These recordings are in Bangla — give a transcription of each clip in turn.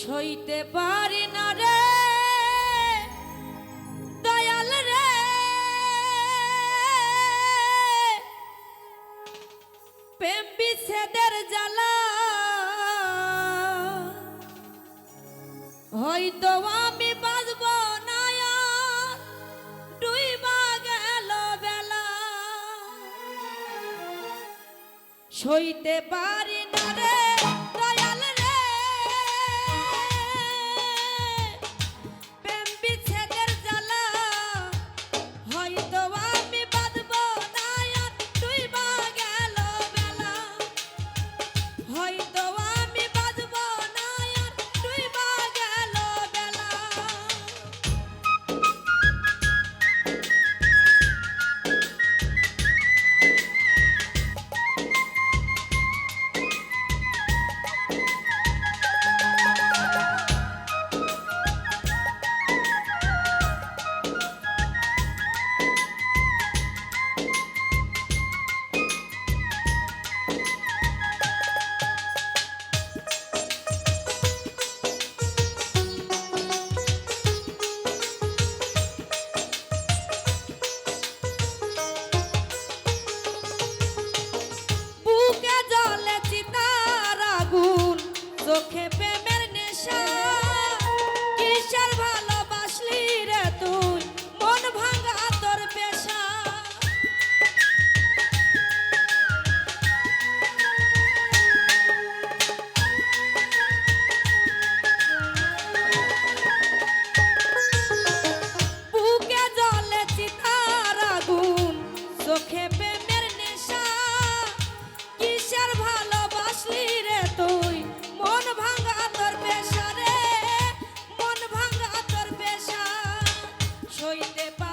সইতে পারি না রে। দয়াল রে। প্রেম বিচ্ছেদের জ্বালা। হয়তো আমি বাঁচব বেলা। সইতে পারি না রে। de pa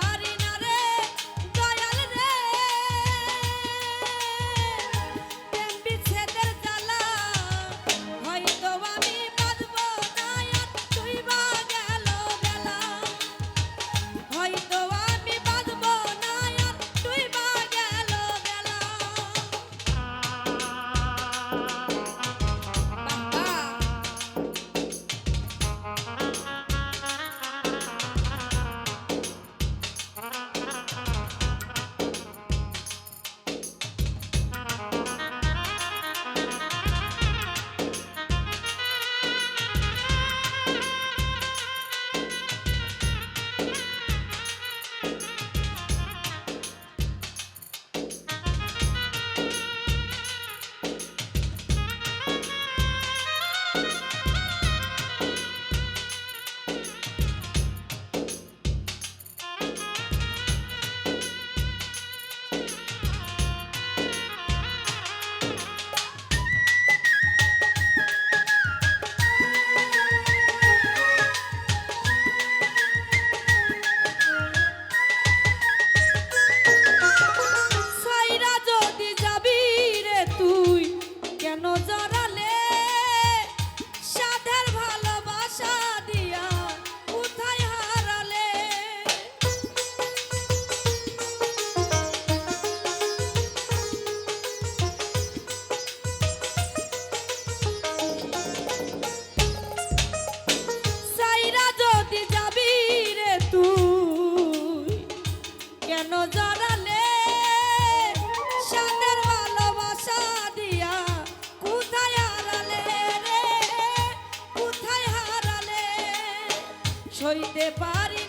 হইতে পারি